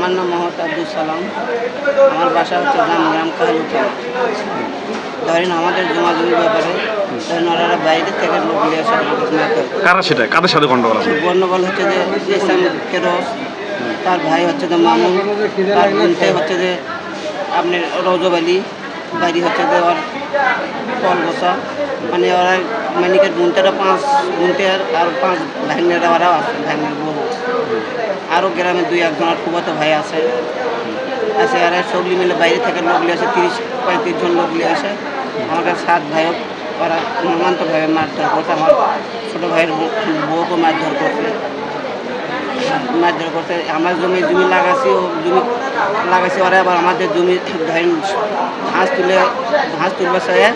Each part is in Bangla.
আমার নাম মোহাম্মদ আব্দুল সালাম। আমার বাসা হচ্ছে জামগ্রাম কাহালুকা ধরেন আমাদের জমা জমির ব্যাপারে ধরেন ওনারা বাইরে থেকে লোক নিয়ে আসে কারা সেটা? কাদের সাথে গন্ডগোল হচ্ছে যে ইসলাম ফেরোজ তার ভাই হচ্ছে যে মামুন তার বোনতে হচ্ছে যে আপনার রজব আলী বাড়ি হচ্ছে যে ওর কলগোসা মানে ওরা মানিকের বোনটারা পাঁচ বোনতে আর পাঁচ ভাগ্নেরা ওরাও আছে ভাগ্নের আরও গ্রামে দুই একজন আর ফুবাতো ভাই আছে। আছে আর সবলি মিলে বাইরে থেকে লোক নিয়ে আসে, তিরিশ পঁয়ত্রিশ জন লোক নিয়ে আসে। আমাকে সাত ভাইও ওরা মর্মান্ত ভাবে মারধর করছে, আমার ছোটো ভাইয়ের বউ- বউকে মারধর করছে। মারধর করছে। আমার জমি জমি লাগাছি ও জমি লাগাইছি ওরা আবার আমাদের জমি ধরেন ঘাস তুলে ঘাস তুলবে সে।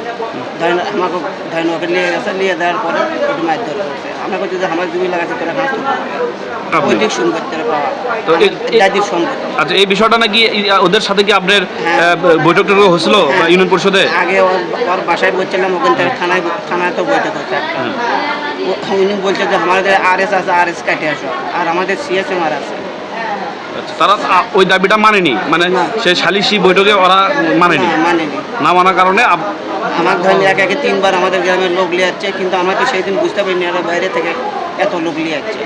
আমাকে ধরেন ওকে নিয়ে গেছে নিয়ে দেওয়ার পরে ওটা মারধর করছে। আমাকে যদি আমার জমি লাগাইছে তোরা ঘাস তুলবে আপনি? ওইদিক সম্পত্তির পাওয়া। তো এ- এ- দাদির সম্পত্তি আচ্ছা এই বিষয়টা নাকি ওদের সাথে কি আপনার হ্যাঁ। আহ, বৈঠক টৈঠক হয়েছিল বা ইউনিয়ন পরিষদে? আগে ওর বাসায় বলছিলাম ওখান থেকে থানায় থানায় তো বৈঠক হচ্ছে। একটা ও- উনি বলছে যে আমাদের আর এস আছে আর এস কাটে আসো। আর আমাদের সিএসএম আর আছে। তারা ওই দাবিটা মানেনি? মানে। সেই সালিসি বৈঠকে ওরা মানেনি? মানেনি। না মানার কারণে আমার ধরেন এক একে তিনবার আমাদের গ্রামের লোক লিয়ে যাচ্ছে কিন্তু আমরা তো সেই দিন বুঝতে পারিনি এরা বাইরে থেকে এত লোক লিয়ে যাচ্ছে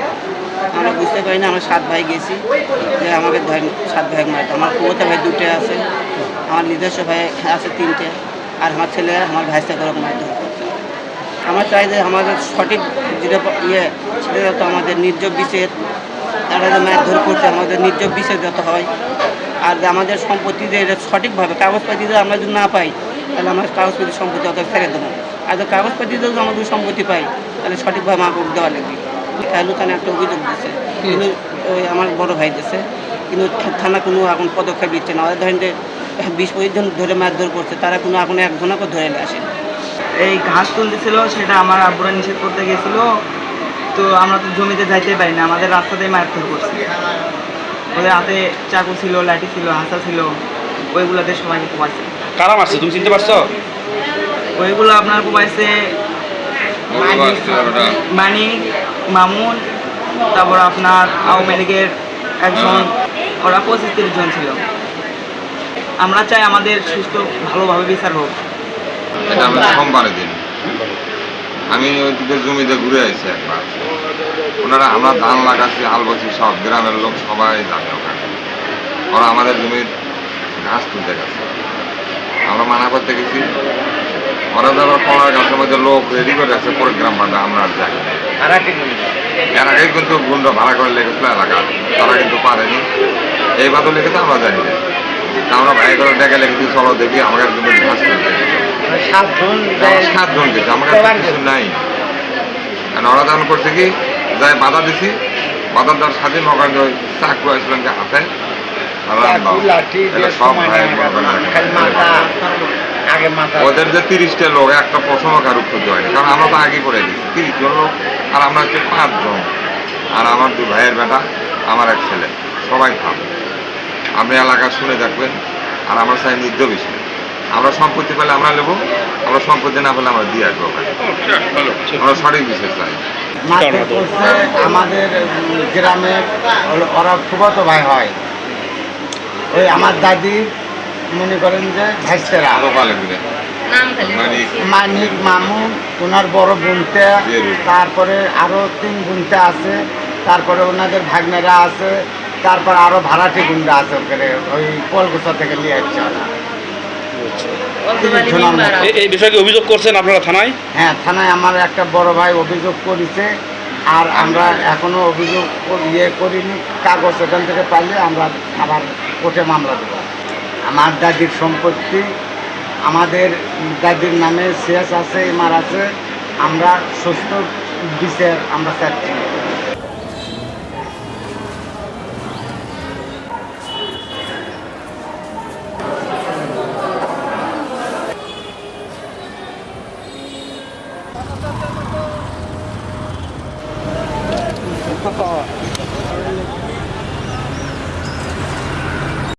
আমরা বুঝতে পারিনি আমরা সাত ভাই গেছি যে আমাকে ধরেন সাত ভাই মারতে। আমার কুয়োতে ভাই দুটো আছে আমার নিজস্ব ভাই আছে তিনটে আর আমার ছেলে আমার ভাইসা করে মারধর করছে। আমার চাই যে আমাদের সঠিক যেটা ইয়ে সেটা তো আমাদের নির্যোগ বিশেষ তারা যে মারধর করছে আমাদের নির্যোগ যত হয়। আর যে আমাদের সম্পত্তি যে এটা সঠিকভাবে কাগজপাতি যদি আমরা যদি না পাই তাহলে আমরা কাগজপাতি সম্পত্তি অত ছেড়ে দেবো আর যদি কাগজপাতি যদি আমাদের সম্পত্তি পাই তাহলে সঠিকভাবে আমাকে দেওয়া লাগবে। কালু থানা একটা অভিযোগ দিচ্ছে কিন্তু ওই আমার বড় ভাই দিচ্ছে কিন্তু থানা কোনো এখন পদক্ষেপ নিচ্ছে না। ওদের ধরেন যে বিশ পঁচিশ জন ধরে মারধর করছে তারা কোনো এখন একজনকে ধরে নিয়ে আসে এই ঘাস তুলতেছিল সেটা আমার আব্বুরা নিষেধ করতে গেছিল। তো আমরা তো জমিতে যাইতে পারি না আমাদের রাস্তাতেই মারধর করছে। ওদের হাতে চাকু ছিল লাঠি ছিল হাসা ছিল ওইগুলোতে সবাইকে কোপাইছে। কারা মারছে তুমি চিনতে পারছ? ওইগুলো আপনার কোপাইছে মানিক মামুন তারপর আপনার আওয়ামী লীগের একজন ওরা পঁচিশ তিরিশ জন ছিল। আমরা চাই আমাদের সুস্থ ভালোভাবে বিচার হোক। এটা সোমবারের দিন। আমি ওইদিকে জমিতে ঘুরে আসছি একবার। ওনারা আমরা ধান লাগাচ্ছি আল বসি সব গ্রামের লোক সবাই জানে ওখানে। ওরা আমাদের জমির ঘাস তুলতে গেছে। আমরা মানা করতে গেছি। ওরা ধরো কলার গাছের মধ্যে লোক রেডি করে আছে পরে গ্রাম বান্ধা আমরা আর যাই। এর আগে কিন্তু গুন্ডা ভাড়া করে লেগেছিল এলাকা। তারা কিন্তু পারেনি। এই বাদও লেগেছে আমরা জানি না। আমরা ভাই করে ডেকে লেগেছি চলো দেখি আমাদের জমির ঘাস তুলতে গেছে। আমার সাতজন গেছে আমার কাছে কিছু নাই। আর ওরা দান করছে কি যাই বাধা দিছি বাধা দেওয়ার সাথে ওখানে ওই চাকু আসলাম যে হাতে। মনে। ওদের যে তিরিশটা লোক একটা প্রশ্ন কারও ক্ষতি হয়নি কারণ আমরা তো আগে করে গেছি তিরিশ জন লোক আর আমরা হচ্ছে পাঁচজন। আর আমার দুই ভাইয়ের বেটা আমার এক ছেলে সবাই খাব আপনি এলাকা শুনে দেখবেন আর আমরা চাই নির্য বিষয় আমরা সম্পত্তি পেলে আমরা নেব আমরা সম্পত্তি না পেলে আমরা দিয়ে আসব আমরা সঠিক বিষয় চাই। আমাদের গ্রামে ওরা ফুফাতো ভাই হয়। ওই আমার দাদি মনে করেন যে ভাইসেরা। মানে মানিক। মামু ওনার বড় বোনতে তারপরে আরও তিন বোনতে আছে তারপরে ওনাদের ভাগ্নেরা আছে তারপর আরও ভাড়াটি গুন্ডা আছে ওখানে ওই কলকাতা থেকে নিয়ে আসছে ওরা। এই- বিষয়ে অভিযোগ করছেন আপনারা থানায়? হ্যাঁ থানায় আমার একটা বড় ভাই অভিযোগ করেছে আর আমরা এখনও অভিযোগ ইয়ে করিনি কাগজ এখান থেকে পাইলে আমরা আবার কোর্টে মামলা দেবো। আমার দাদির সম্পত্তি আমাদের দাদির নামে শেষ আছে ইমার আছে আমরা সুস্থ বিচার আমরা চাচ্ছি। パパ。